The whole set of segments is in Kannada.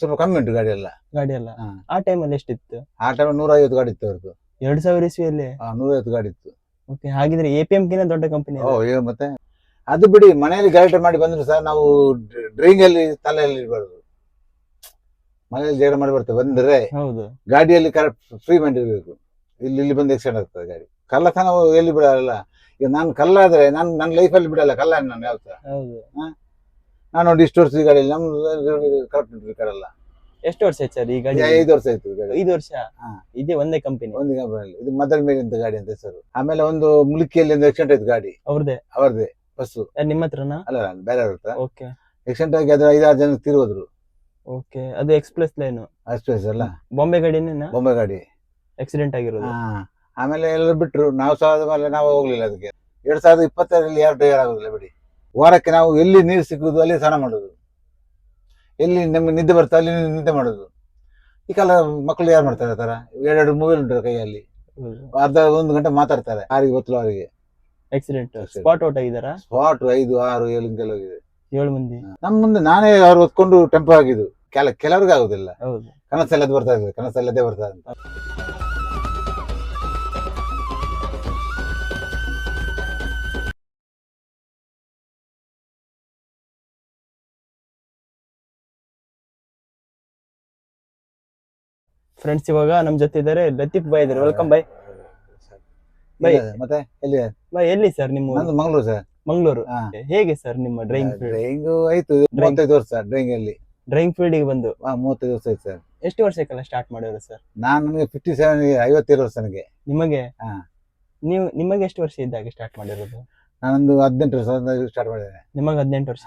ಸ್ವಲ್ಪ ಕಮ್ಮಿ ಉಂಟು ಗಾಡಿ ಎಲ್ಲ ಗಾಡಿ ಎಲ್ಲ ಹಾ. ಆ ಟೈಮಲ್ಲಿ ಎಷ್ಟಿತ್ತು? ಆ ಟೈಮ್ ನೂರ ಐವತ್ತು ಗಾಡಿ ಇತ್ತು ಅವ್ರದ್ದು. ಎರಡ್ ಸಾವಿರ ಇಸ್ವಿಯಲ್ಲಿ? ನೂರ ಐವತ್ತು ಗಾಡಿ ಇತ್ತು. ಓಕೆ ಹಾಗಿದ್ರೆ ಎ ಪಿ ಎಂ ಕಿನ ದೊಡ್ಡ ಕಂಪನಿ ಓ ಏ ಮತ್ತೆ? ಅದು ಬಿಡಿ ಮನೆಯಲ್ಲಿ ಗಲಾಟೆ ಮಾಡಿ ಬಂದ್ರು ಸರ್ ನಾವು ಡ್ರಿಂಗ್ ಅಲ್ಲಿ ತಲೆಯಲ್ಲಿ ಇರಬಾರ್ದು ಮನೆಯಲ್ಲಿ ಜಗಳ ಮಾಡಿ ಬರ್ತೇವೆ. ಬಂದ್ರೆ ಹೌದು. ಗಾಡಿಯಲ್ಲಿ ಕರೆಕ್ಟ್ ಫ್ರೀ ಮೈಂಡ್ ಇರಬೇಕು. ಇಲ್ಲಿ ಇಲ್ಲಿ ಬಂದು ಎಕ್ಸಿಡೆಂಟ್ ಆಗ್ತದೆ ಗಾಡಿ. ಕಳ್ಳತನ ಎಲ್ಲಿ ಬಿಡಲ್ಲ? ಈಗ ನಾನು ಕಲ್ಲಾದ್ರೆ ನಾನು ನನ್ನ ಲೈಫಲ್ಲಿ ಬಿಡಲ್ಲ ಕಲ್ಲ ನಾನು ಯಾವ ತರ ಹೌದು ನಾನು ನೋಡಿ ಇಷ್ಟು ವರ್ಷದ ಗಾಡಿಯಲ್ಲಿ ನಮ್ದು ಕರೆಕ್ಟ್ ಉಂಟು ಕಡಲ್ಲ ಎಷ್ಟು ವರ್ಷ ಆಯ್ತು ಸರ್ ಈ ಗಾಡಿ? ಐದು ವರ್ಷ ಆಯ್ತು ಗಾಡಿ ಐದು ವರ್ಷ? ಹಾ. ಇದೇ ಒಂದೇ ಕಂಪನಿ ಒಂದೇ ಕಂಪನಿಯಲ್ಲಿ ಇದು ಮದರ್ ಮೇಲೆ ಅಂತ ಗಾಡಿ ಅಂತ ಹೆಸರು. ಆಮೇಲೆ ಒಂದು ಮುಲ್ಕಿಯಲ್ಲಿ ಒಂದು ಆಕ್ಸಿಡೆಂಟ್ ಆಯ್ತು ಗಾಡಿ. ಅವ್ರದೇ? ಅವರದೇ ಬಸ್ಸು ನಿಮ್ಮ ಹತ್ರನಾ? ಅಲ್ಲ ಬೇರೆ ಹತ್ರ. ಓಕೆ. ಆಕ್ಸಿಡೆಂಟ್ ಆಗಿ ಅದ್ರ ಐದಾರು ಜನ ತಿರುಗಿದ್ರು. ಓಕೆ. ಅದು ಎಕ್ಸ್ಪ್ರೆಸ್ ಲೈನ್ ಎಕ್ಸ್ಪ್ರೆಸ್ ಅಲ್ಲ? ಬಾಂಬೆ ಗಾಡಿನೇನಾ? ಬೊಂಬೆ ಗಾಡಿ. ಆಕ್ಸಿಡೆಂಟ್ ಆಗಿರೋದು. ಹಾ. ಆಮೇಲೆ ಎಲ್ಲರೂ ಬಿಟ್ರು. ನಾವು ಸಹ ಆದ ಮೇಲೆ ನಾವು ಹೋಗ್ಲಿಲ್ಲ ಅದಕ್ಕೆ. ಎರಡ್ ಸಾವಿರದ ಇಪ್ಪತ್ತರಲ್ಲಿ ಯಾರು ಡ್ರೈವರ್ ಆಗೋದಿಲ್ಲ ಬಿಡಿ. ವಾರಕ್ಕೆ ನಾವು ಎಲ್ಲಿ ನೀರು ಸಿಕ್ಕುವುದು ಅಲ್ಲಿ ಸ್ನಾನ ಮಾಡುದು ಎಲ್ಲಿ ನಮಗೆ ನಿದ್ದೆ ಬರ್ತದೆ ಅಲ್ಲಿ ನಿದ್ದೆ ಮಾಡೋದು ಈ ಕಾಲ ಮಕ್ಕಳು ಯಾರು ಮಾಡ್ತಾರೆ ಆ ತರ ಎರಡೆರಡು ಮೊಬೈಲ್ ಉಂಟು ಕೈಯಲ್ಲಿ. ಅರ್ಧ ಒಂದು ಗಂಟೆ ಮಾತಾಡ್ತಾರೆ ಆರಿಗೆ ಗೊತ್ತಲು ಅವರಿಗೆ. ಆಕ್ಸಿಡೆಂಟ್. ಸ್ಪಾಟ್ ಔಟ್ ಆಗಿದಾರಾ ಸ್ಪಾಟ್ ಐದು ಆರು ಏಳು ಕೆಲವಿದೆ ಹೋಗಿದೆ. ಏಳು ಮಂದಿ? ನಮ್ಮ ಮುಂದೆ ನಾನೇ ಅವ್ರು ಹೊತ್ಕೊಂಡು ಟೆಂಪೋ ಆಗಿದ್ದು. ಕೆಲ ಕೆಲವ್ರಿಗೆ ಆಗುದಿಲ್ಲ. ಹೌದು. ಕನಸಲ್ಲದೆ ಬರ್ತಾ ಇದೆ ಕನಸಲ್ಲದೆ ಬರ್ತಾ ಅಂತ. ಫ್ರೆಂಡ್ಸ್ ಇವಾಗ ನಮ್ ಜೊತೆ ಇದಾರೆ. ಲತೀಫ್ ಬಾಯ್ ಇದಾರೆ. Welcome bhai bye. ಮತ್ತೆ ಎಲ್ಲಿ? ಬಾಯ್ ಎಲ್ಲಿ ಸರ್ ನಿಮ್ಮ ನಂದು ಮಂಗಳೂರು ಸರ್ ಮಂಗಳೂರು. ಹೇಗೆ ಸರ್ ನಿಮ್ಮ ಡ್ರೈವಿಂಗ್ ಫೀಲ್ಡ್ ಡ್ರೈವಿಂಗ್ ಆಯ್ತು. ಮೂವತ್ತೈದು ವರ್ಷ ಡ್ರೈವಿಂಗ್ ಅಲ್ಲಿ. ಡ್ರೈವಿಂಗ್ ಫೀಲ್ಡ್ಗೆ ಬಂದು? ಆ, ಮೂವತ್ತೈದು ವರ್ಷ ಆಯ್ತು ಸರ್ ಎಷ್ಟು ವರ್ಷಕ್ಕೆಲ್ಲ ಸ್ಟಾರ್ಟ್ ಮಾಡಿದ್ರು ಸರ್ ನಾನು ನನಗೆ ಫಿಫ್ಟಿ ಸೆವೆನ್ ಐವತ್ತೇಳು ವರ್ಷ ನನಗೆ. ನಿಮಗೆ? ಹಾ. ನೀವು ನಿಮಗೆ ಎಷ್ಟು ವರ್ಷ ಇದ್ದಾಗ ಸ್ಟಾರ್ಟ್ ಮಾಡಿರೋದು? ನಾನೊಂದು ಹದಿನೆಂಟು ವರ್ಷ ಸ್ಟಾರ್ಟ್ ಮಾಡಿದ್ದೇನೆ. ನಿಮಗೆ ಹದಿನೆಂಟು ವರ್ಷ?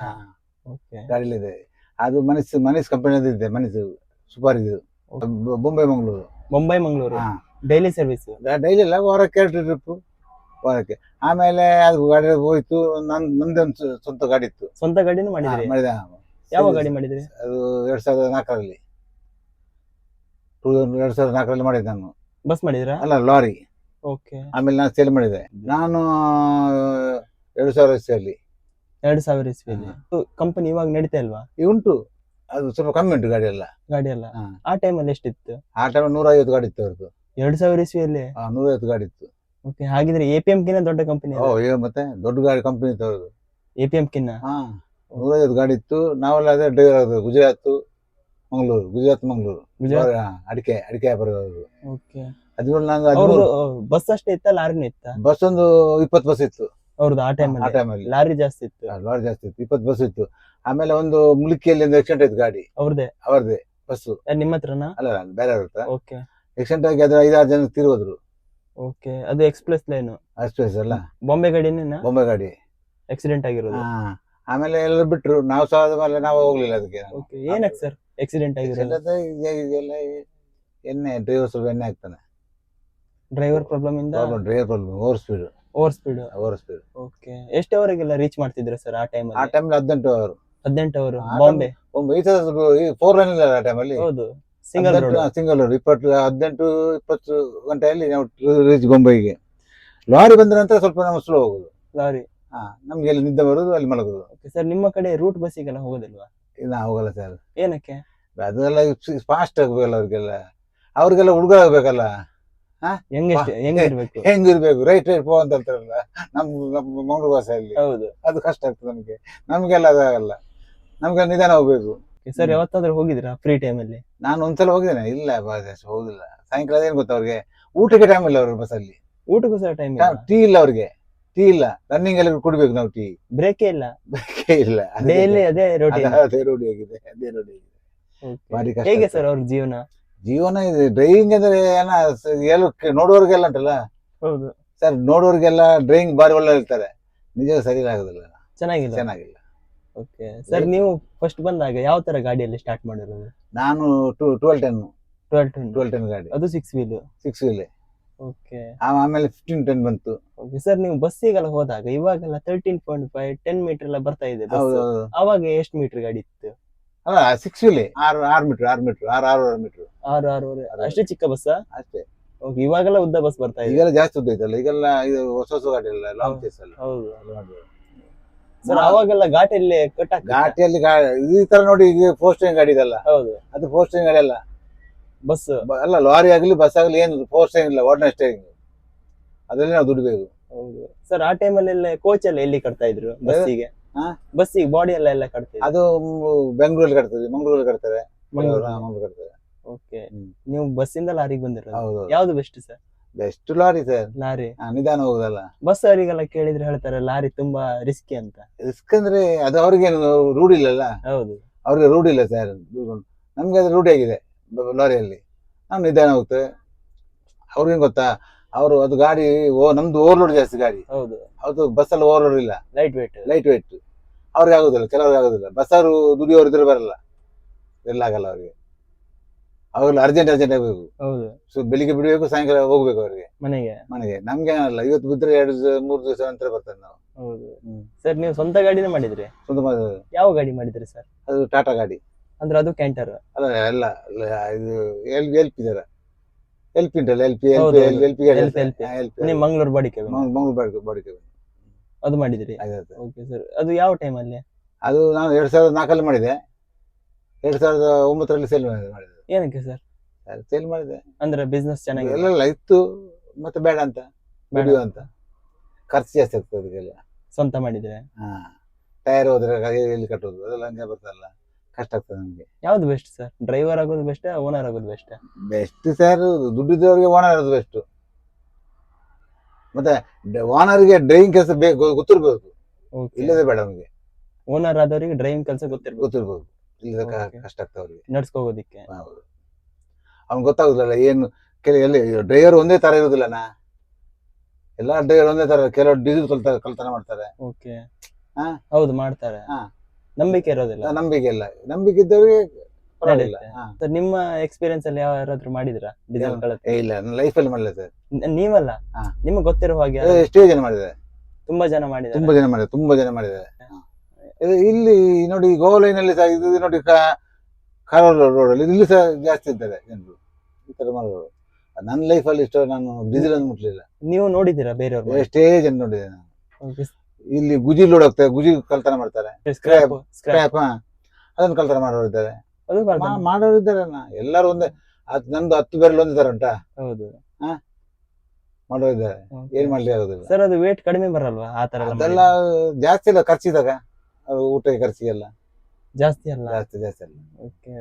ಓಕೆ ಗಾಡಿಲಿದೆ. ಅದು ಮನಸ್ಸು ಮನಸ್ಸು ಕಂಪನಿ ಇದೆ ಮನಸ್ಸು ಸೂಪರ್ ಇದು ಬೊಂಬೆ ಮಂಗಳೂರು ಮುಂಬೈ ಮಂಗಳೂರು ಹಾ. ಡೈಲಿ ಸರ್ವಿಸ್ ಡೈಲಿ ಇಲ್ಲ ವಾರಕ್ಕೆ ಎರಡು ಟ್ರಿಪ್ ವಾರಕ್ಕೆ. ಆಮೇಲೆ ಅದು ಗಾಡಿ ಹೋಯ್ತು. ನನ್ ನಂದೊಂದು ಒಂದು ಸ್ವಂತ ಗಾಡಿ ಇತ್ತು. ಸ್ವಂತ ಗಾಡಿನೂ ಹಾ, ಮಾಡಿದ್ರಿ ಮಾಡಿದೆ ಯಾವ ಗಾಡಿ ಮಾಡಿದ್ರಿ? ಅದು ಎರಡ್ ಸಾವಿರದ ನಾಲ್ಕರಲ್ಲಿ. ಟೂ ಎರಡ್ ಸಾವಿರದ ನಾಲ್ಕರಲ್ಲಿ ಮಾಡಿದ್ದೆ ನಾನು. ಬಸ್ ಮಾಡಿದ್ರಾ? ಅಲ್ಲ ಲಾರಿ. ಓಕೆ. ಆಮೇಲೆ ನಾನು ಸೇಲ್ ಮಾಡಿದೆ. ನಾನು ಎರಡು ಸಾವಿರ ಇಸ್ವಿಯಲ್ಲಿ ಎರಡು ಸಾವಿರ ಇಸ್ವಿಯಲ್ಲಿ ಕಂಪನಿ ಇವಾಗ ನಡೀತಾ ಇಲ್ವಾ? ಈ ಉಂಟು. ಅದು ಸ್ವಲ್ಪ ಕಮ್ಮಿ ಉಂಟು ಗಾಡಿ ಎಲ್ಲ ಗಾಡಿ ಎಲ್ಲ ಹಾ. ಆ ಟೈಮಲ್ಲಿ ಎಷ್ಟಿತ್ತು? ಆ ಟೈಮ್ ನೂರ ಐವತ್ತು ಗಾಡಿ ಇತ್ತು ಅವ್ರದ್ದು ಎರಡ್ ಸಾವಿರ ಇಸ್ವಿಯಲ್ಲಿ? ಆ, ನೂರ ಐವತ್ತು ಗಾಡಿ ಇತ್ತು. ಓಕೆ ಹಾಗಿದ್ರೆ ಎ ಪಿ ಎಂ ಕಿನ್ನ ದೊಡ್ಡ ಕಂಪನಿ ಓ ಈಗ ಮತ್ತೆ ದೊಡ್ಡ ಗಾಡಿ ಕಂಪನಿ ಇತ್ತು ಅವ್ರದ್ದು ಎ ಪಿ ಎಂ ಕಿನ್ನ? ಹಾ ನೂರ ಐವತ್ತು ಗಾಡಿ ಇತ್ತು. ನಾವೆಲ್ಲ ಅದೇ ಡ್ರೈವರ್ ಅದು ಗುಜರಾತ್ ಮಂಗಳೂರು ಗುಜರಾತ್ ಮಂಗಳೂರು. ಗುಜರಾತ್? ಅಡಿಕೆ ಅಡಿಕೆ ಬರೋದು ಓಕೆ ಹದಿನೇಳು ನಾನು ಅವ್ರದ್ದು ಬಸ್ ಅಷ್ಟೇ ಇತ್ತ? ಲಾರಿನೂ ಇತ್ತ? ಬಸ್ ಒಂದು ಇಪ್ಪತ್ತು ಬಸ್ ಇತ್ತು. ಅವ್ರದ್ದು ಆ ಆ ಟೈಮಲ್ಲಿ ಟೈಮಲ್ಲಿ ಲಾರಿ ಜಾಸ್ತಿ ಇತ್ತು. ಲಾರಿ ಜಾಸ್ತಿ ಇತ್ತು. ಇಪ್ಪತ್ತು ಬಸ್ ಇತ್ತು. ಆಮೇಲೆ ಒಂದು ಮುಲ್ಕಿಯಲ್ಲಿ ಒಂದು ಆಕ್ಸಿಡೆಂಟ್ ಆಯ್ತು ಗಾಡಿ. ಅವ್ರದ್ದೇ ಅವರದೇ ಬಸ್ಸು ಯಾರ್ ನಿಮ್ಮ ಹತ್ರನಾ? ಅಲ್ಲ ಬೇರೆ ಹತ್ರ. ಓಕೆ ಆಕ್ಸಿಡೆಂಟ್ ಆಗಿ ಅದ್ರ ಐದಾರು ಜನ ತಿರುಗೋದ್ರು. ಓಕೆ ಅದು ಎಕ್ಸ್ಪ್ರೆಸ್ ಲೈನ್ ಅಷ್ಟು ಅಲ್ಲ? ಬಾಂಬೆ ಗಾಡಿನೇನಾ? ಬೊಂಬೆ ಗಾಡಿ. ಆಕ್ಸಿಡೆಂಟ್ ಆಗಿರೋದು. ಹಾ. ಆಮೇಲೆ ಎಲ್ಲರೂ ಬಿಟ್ರು. ನಾವು ಸಹ ಮೇಲೆ ನಾವು ಹೋಗ್ಲಿಲ್ಲ ಅದಕ್ಕೆ. ಓಕೆ ಏನಕ್ಕೆ ಸರ್ ಆಕ್ಸಿಡೆಂಟ್ ಆಗಿರೋದು? ಎಲ್ಲ ಇದೆಲ್ಲ ಎಣ್ಣೆ ಡ್ರೈವರ್ ಸ್ವಲ್ಪ ಎಣ್ಣೆ ಆಗ್ತಾನೆ ಡ್ರೈವರ್ ಪ್ರಾಬ್ಲಮ್ ಇಂದ? Problem driver problem over speed over speed over speed okay ಎಷ್ಟವರೆಗೆಲ್ಲ reach ಮಾಡ್ತಿದ್ರು ಸರ್ ಆ ಟೈಮ್ ಆ ಟೈಮ್ ಹದಿನೆಂಟು ಅವರು ಹದಿನೆಂಟು ಅವರು ಬಾಂಬೆ ಈ ಫೋರ್ ಲೈನ್ ಇಲ್ಲ ಆ ಟೈಮಲ್ಲಿ ಹೌದು. ಸಿಂಗಲ್ ರೋಡ್ ಸಿಂಗಲ್ ರೋಡ್ ಇಪ್ಪತ್ತು ಹದಿನೆಂಟು ಇಪ್ಪತ್ತು ಗಂಟೆಯಲ್ಲಿ ನಾವು ರೀಚ್ ಬೊಂಬೈಗೆ ಲಾರಿ ಬಂದ ನಂತರ ಸ್ವಲ್ಪ ನಾವು ಸ್ಲೋ ಹೋಗುದು. ಲಾರಿ ಹಾ ನಮ್ಗೆ ಎಲ್ಲಿ ನಿದ್ದೆ ಬರುದು ಅಲ್ಲಿ ಮಲಗುದು. ಓಕೆ ಸರ್ ನಿಮ್ಮ ಕಡೆ ರೂಟ್ ಬಸ್ಸಿಗೆಲ್ಲ ಹೋಗೋದಿಲ್ವಾ? ಇಲ್ಲ ಹೋಗಲ್ಲ ಸರ್ ಏನಕ್ಕೆ? ಅದೆಲ್ಲ ಫಾಸ್ಟ್ ಆಗಬೇಕಲ್ಲ ಅವ್ರಿಗೆಲ್ಲ. ಅವ್ರಿಗೆಲ್ಲ ಹುಡುಗ ಹೆಂಗಿರ್ಬೇಕು ಹೆಂಗಿರ್ಬೇಕು? ರೈಟ್ ರೈಟ್ ಪೋ ಅಂತ ಹೇಳ್ತಾರಲ್ಲ ನಮ್ ನಮ್ ಮಂಗ್ಳೂರು ಭಾಷೆಯಲ್ಲಿ. ಹೌದು. ಅದು ಕಷ್ಟ ಆಗ್ತದೆ ನಮ್ಗೆ. ನಮ್ಗೆಲ್ಲ ಅದಾಗಲ್ಲ. ನಮ್ಗೆ ನಿಧಾನ ಹೋಗ್ಬೇಕು. ಸರ್ ಯಾವತ್ತಾದ್ರೂ ಹೋಗಿದ್ರಾ ಫ್ರೀ ಟೈಮ್ ಅಲ್ಲಿ? ನಾನು ಒಂದ್ಸಲ ಹೋಗಿದ್ದೇನೆ. ಇಲ್ಲ ಬಾಜಾಸ್ ಹೋಗಿಲ್ಲ ಸಾಯಂಕಾಲ ಏನ್ ಗೊತ್ತಾ ಅವ್ರಿಗೆ? ಊಟಕ್ಕೆ ಟೈಮ್ ಇಲ್ಲ ಅವ್ರ ಬಸ್ಸಲ್ಲಿ ಊಟಕ್ಕೂ ಸಹ ಟೈಮ್ ಇಲ್ಲ? ಟೀ ಇಲ್ಲ ಅವ್ರಿಗೆ. ಟೀ ಇಲ್ಲ. ರನ್ನಿಂಗ್ ಅಲ್ಲಿ ಕುಡಿಬೇಕು ನಾವು ಟೀ ಬ್ರೇಕೇ ಇಲ್ಲ? ಇಲ್ಲ. ಅದೇ- ಡೈಲಿ ಅದೇ ರೋಟಿ ಅದೇ- ರೂಢಿ ಆಗಿದೆ. ಅದೇ ರೋಡಿ ಆಗಿದೆ. ಹೇಗೆ ಸರ್ ಅವ್ರ ಜೀವನ? ಜೀವನ ಇದೆ. ಡ್ರೈವಿಂಗ್ ಅಂದ್ರೆ ಏನ ಎಲ್ಲ ಕೆ- ಉಂಟಲ್ಲ? ಹೌದು. ಸರ್ ನೋಡೋರ್ಗೆಲ್ಲ ಡ್ರೈವಿಂಗ್ ಬಾರಿ ಒಳ್ಳೆ ಇರ್ತಾರೆ. ನಿಜ ಸರಿ ಆಗುದಿಲ್ಲ. ಚೆನ್ನಾಗಿಲ್ಲ? ಚೆನ್ನಾಗಿಲ್ಲ. ಓಕೆ ಸರ್ ನೀವು ಫಸ್ಟ್ ಬಂದಾಗ ಯಾವ ತರ ಗಾಡಿಯಲ್ಲಿ ಸ್ಟಾರ್ಟ್ ಮಾಡಿರೋದು? ನಾನು two twelve ten twelve ten twelve ten ಗಾಡಿ. ಅದು six wheel six wheel okay ಆಮೇಲೆ ಫಿಫ್ಟೀನ್ ಟೆನ್ ಬಂತು. ಓಕೆ ಸರ್ ನೀವು ಬಸ್ಸಿಗೆಲ್ಲ ಹೋದಾಗ ಇವಾಗೆಲ್ಲ thirteen point five ten metre ಎಲ್ಲ ಬರ್ತಾ ಇದೆ. ಅವಾಗ ಎಷ್ಟು ಮೀಟರ್ ಗಾಡಿ ಇತ್ತು? ಅಲ್ಲ ಸಿಕ್ಸ್ ವೀಲಿ ಆರು ಆರು ಮೀಟರ್ ಆರು ಮೀಟರ್ ಆರು ಆರು ಆರು ಮೀಟರ್ ಆರು ಆರೂವರೆ ಅಷ್ಟೇ ಚಿಕ್ಕ ಬಸ್ ಅಷ್ಟೇ. ಓಕೆ ಇವಾಗೆಲ್ಲ ಉದ್ದ ಬಸ್ ಬರ್ತಾ ಇದೆ. ಈಗೆಲ್ಲ ಜಾಸ್ತಿ ಉದ್ದ ಐತಲ್ಲ ಈಗೆಲ್ಲ ಇದು ಹೊಸ ಹೊಸ ಗಾಡಿ ಎಲ್ಲ ಲಾಂಗ್ ಚೇಸ್ ಅಲ್ಲ. ಹೌದು ಸರ್ ಅವಾಗೆಲ್ಲ ಘಾಟಿಯಲ್ಲಿ ಕಟ್ ಆಗ್ತಿತ್ತ? ಘಾಟಿಯಲ್ಲಿ ಈ ತರ ನೋಡಿ ಈಗ ಪೋಸ್ಟಿಂಗ್ ಗಾಡಿ ಇದೆಲ್ಲ. ಹೌದು. ಅದು ಪೋಸ್ಟಿಂಗ್ ಗಾಡಿ ಅಲ್ಲ. ಬಸ್ ಅಲ್ಲ ಲಾರಿ ಆಗಲಿ ಬಸ್ ಆಗಲಿ ಏನು ಪೋಸ್ಟಿಂಗ್ ಇಲ್ಲ ಆರ್ಡಿನರಿ ಸ್ಟೇರಿಂಗ್ ಅದರಲ್ಲಿ ನಾವು ದುಡಿಬೇಕು. ಹೌದು. ಸರ್ ಆ ಟೈಮಲ್ಲಿ ಕೋಚ್ ಎಲ್ಲ ಎಲ್ಲಿ ಕಟ್ತಾ ಇದ್ರು ಬಸ್ಸಿಗೆ? ಬಸ್ಸಿಗೆ ಬಾಡಿ ಎಲ್ಲ ಎಲ್ಲ ಕಟ್ತೀವಿ ಅದು ಬೆಂಗಳೂರಲ್ಲಿ ಕಟ್ತದೆ ಮಂಗಳೂರಲ್ಲಿ ಕಟ್ತಾರೆ ಮಂಗಳೂರು. ಕಟ್ತಾರೆ ಓಕೆ. ನೀವು ಬಸ್ಸಿಂದ ಲಾರಿಗೆ ಬಂದಿರೋದು? ಹೌದು ಯಾವ್ದು best sir best lorry sir lorry ನಿಧಾನ ಹೋಗುದಲ್ಲ. ಬಸ್ ಅವರಿಗೆಲ್ಲ ಕೇಳಿದ್ರೆ ಹೇಳ್ತಾರೆ ಲಾರಿ ತುಂಬಾ ರಿಸ್ಕಿ ಅಂತ. ರಿಸ್ಕ್ ಅಂದ್ರೆ ಅದು ಅವ್ರಿಗೇನು ರೂಢಿ ಇಲ್ಲಲ್ಲ? ಹೌದು. ಅವ್ರಿಗೆ ರೂಢಿ ಇಲ್ಲ ಸರ್ ನಮ್ಗೆ ಅದು ರೂಢಿ ಆಗಿದೆ ಲಾರಿಯಲ್ಲಿ ನಾವು ನಿಧಾನ ಹೋಗ್ತೇವೆ. ಅವ್ರಿಗೇನು ಗೊತ್ತಾ? ಅವರು ಅದು ಗಾಡಿ ಓ ನಮ್ದು ಓವರ್ಲೋಡ್ ಜಾಸ್ತಿ ಗಾಡಿ. ಹೌದು. ಅದು ಬಸ್ಸಲ್ಲಿ ಓವರ್ಲೋಡ್ ಇಲ್ಲ. ಲೈಟ್ ವೇಟ್ ಲೈಟ್ ವೇಟ್ ಅವ್ರಿಗೆ ಆಗುದಿಲ್ಲ ಕೆಲವ್ರಿಗೆ ಆಗುದಿಲ್ಲ. ಬಸ್ಸಾರು ದುಡಿಯೋರು ಇದ್ರೆ ಬರಲ್ಲ. ಎಲ್ಲ ಆಗಲ್ಲ ಅವ್ರಿಗೆ. ಅವಾಗೆಲ್ಲ ಅರ್ಜೆಂಟ್ ಅರ್ಜೆಂಟ್ ಆಗಬೇಕು ಹೌದು. ಸೊ ಬೆಳಿಗ್ಗೆ ಬಿಡಬೇಕು ಸಾಯಂಕಾಲ ಹೋಗ್ಬೇಕು ಅವ್ರಿಗೆ. ಮನೆಗೆ. ಮನೆಗೆ. ನಮ್ಗೆ ಏನಲ್ಲ ಇವತ್ತು ಬಿದ್ರೆ ಎರಡು ದಿವಸ ಮೂರು ದಿವಸ ನಂತರ ಬರ್ತಾರೆ ನಾವು. ಹೌದು. ಸರ್ ನೀವು ಸ್ವಂತ ಗಾಡಿನೇ ಮಾಡಿದ್ರಿ? ಸ್ವಂತ ಯಾವ ಗಾಡಿ ಮಾಡಿದ್ರಿ ಸರ್? ಅದು ಟಾಟಾ ಗಾಡಿ. ಅಂದ್ರೆ ಅದು ಕ್ಯಾಂಟರ್ ಅಲ್ಲ ಎಲ್ಲ ಇದು ಎಲ್ ಇದಾರೆ ಪಿ ಇದರ ಎಲ್ ಪಿ ಉಂಟಲ್ಲ ಎಲ್ ಪಿ ಎಲ್ ಹೌದು, ಪಿ ಹೌದು. L P. L P Mangaluru body Mangaluru body body cable ಅದು ಮಾಡಿದ್ರಿ ಓಕೆ ಸರ್ ಅದು ಯಾವ ಟೈಮ್ ಅಲ್ಲಿ? ಅದು ನಾನು ಎರಡ್ ಸಾವಿರದ ನಾಲ್ಕಲ್ಲಿ ಮಾಡಿದೆ. ಎರಡ್ ಸಾವಿರದ ಒಂಬತ್ತರಲ್ಲಿ ಸೇಲ್ ಮಾಡಿದೆ ಏನಕ್ಕೆ ಸರ್ ಸೇಲ್ ಮಾಡಿದೆ. ಅಂದ್ರೆ ಬಿಸ್ನೆಸ್ ಎಲ್ಲ ಇತ್ತು. ಮತ್ತೆ ಬೇಡ ಅಂತ. ಬೇಡ. ಬಿಡುವ ಅಂತ. ಖರ್ಚು ಜಾಸ್ತಿ ಆಗ್ತದೆ ಅದಕ್ಕೆಲ್ಲ. ಸ್ವಂತ ಮಾಡಿದ್ರೆ? ಹಾ. ಟೈರ್ ಹೋದ್ರೆ ಎಲ್ಲಿ ಕಟ್ಟೋದು ಅದೆಲ್ಲ ಹಂಗೆ ಬರ್ತಲ್ಲ ಕಷ್ಟ ಆಗ್ತದೆ ನಮಗೆ. ಯಾವ್ದು ಬೆಸ್ಟ್ ಸರ್ ಡ್ರೈವರ್ ಆಗೋದು ಬೆಸ್ಟ್ ಓನರ್ ಆಗೋದು ಬೆಸ್ಟ್ ಬೆಸ್ಟ್ ಸರ್ ದುಡ್ಡಿದ್ದವ್ರಿಗೆ ಓನರ್ ಆಗೋದು ಬೆಸ್ಟ್ ಮತ್ತೆ ಓನರ್ಗೆ ಡ್ರೈವಿಂಗ್ ಕೆಲಸ ಬೇಕು ಗೊತ್ತಿರ್ಬೇಕು ಇಲ್ಲದೆ ಬೇಡ ನಮಗೆ. ಓನರ್ ಆದವರಿಗೆ ಡ್ರೈವಿಂಗ್ ಕೆಲಸ ಗೊತ್ತಿರ್ಬೇಕು ಗೊತ್ತಿರ್ಬೇಕು ಇಲ್ಲದ ಕಷ್ಟ ಆಗ್ತದೆ ಅವ್ರಿಗೆ. ನಡ್ಸ್ಕೋಗೋದಿಕ್ಕೆ ಹೌದು. ಅವ್ನ್ ಗೊತ್ತಾಗುದಿಲ್ಲ ಏನು ಕೆಲ ಎಲ್ಲಿ ಡ್ರೈವರ್ ಒಂದೇ ತರ ಇರುದಿಲ್ಲನಾ? ಎಲ್ಲಾ ಡ್ರೈವರ್ ಒಂದೇ ತರ ಕೆಲವರು ಡೀಸೆಲ್ ಕಲ್ತ ಕಲ್ತನ ಮಾಡ್ತಾರೆ. ಓಕೆ ಹಾ? ಹೌದು ಮಾಡ್ತಾರೆ. ಹಾ. ನಂಬಿಕೆ ಇರೋದಿಲ್ಲ. ನಂಬಿಕೆ ಇಲ್ಲ. ನಂಬಿಕೆ ಇದ್ದವರಿಗೆ ಪರವಾಗಿಲ್ಲ. ಹಾ. ಸರ್ ನಿಮ್ಮ ಎಕ್ಸ್ಪೀರಿಯನ್ಸ್ ಅಲ್ಲಿ ಯಾರಾದ್ರೂ ಮಾಡಿದ್ರಾ? ಡಿಸೈನ್ ಏನು? ಕಳತ್ತೆ ಏ ಇಲ್ಲ. ಲೈಫ್ ಅಲ್ಲಿ ನ- ನೀವಲ್ಲ? ಹಾ. ನಿಮ್ಗೆ ಗೊತ್ತಿರೋ ಹಾಗೆ ಯಾರಾದ್ರೂ ಎಷ್ಟೇ ಜನ ಮಾಡಿದ್ದಾರೆ. ತುಂಬಾ ಜನ ಮಾಡಿದ್ದಾರೆ. ತುಂಬಾ ಜನ ಮಾಡಿದ್ದಾರೆ. ತುಂಬಾ ಜನ ಮಾಡಿದ್ದಾರೆ. ಇದು ಇಲ್ಲಿ ನೋಡಿ ಗೋಲೈನಲ್ಲಿ ಸಹ ಇದು ನೋಡಿ ಕಾರವಾರ ರೋಡ್ ಅಲ್ಲಿ. ಇಲ್ಲಿ ಸಹ ಜಾಸ್ತಿ ಇದ್ದಾರೆ ಜನರು. ಈ ತರ ಮಾಡೋರು ನನ್ನ ಅಲ್ಲಿ ಇಷ್ಟು ನಾನು ಬಿಸಿಲನ್ನು ಅನ್ನು ಮುಟ್ಲಿಲ್ಲ. ನೀವು ನೋಡಿದ್ದೀರಾ ಬೇರೆಯವರು ಎಷ್ಟೇ ಜನ ನೋಡಿದೆ ನಾನು. ಇಲ್ಲಿ ಗುಜಿ ಲೋಡ್ ಹೋಗ್ತಾರೆ ಗುಜಿ ಕಲ್ತನ ಮಾಡ್ತಾರೆ. ಸ್ಕ್ರಾಪ್ ಸ್ಕ್ರ್ಯಾಪ್ ಅದನ್ನ ಕಲ್ತನ ಮಾಡೋರು ಇದ್ದಾರೆ. ಮಾಡೋರು ಇದ್ದಾರೆ ಎಲ್ಲರೂ ಒಂದೇ ನಂದು ಹತ್ತು ಬೇರೆ ಒಂದೇ ತರ ಉಂಟಾ? ಹೌದು. ಮಾಡೋರು ಇದ್ದಾರೆ. ಏನ್ ಮಾಡ್ಲಿಕ್ಕೆ ಆಗೋದಿಲ್ಲ. ಸರ್ ಅದು ವೇಟ್ ಕಡಿಮೆ ಬರಲ್ವಾ? ಆ ತರ ಅದೆಲ್ಲ ಜಾಸ್ತಿ ಇಲ್ಲ ಖರ್ಚಿದಾಗ ಊಟಕ್ಕೆ ಖರ್ಚಿಗೆಲ್ಲ? ಜಾಸ್ತಿ ಅಲ್ಲ? ಜಾಸ್ತಿ ಜಾಸ್ತಿ ಅಲ್ಲ. ಓಕೆ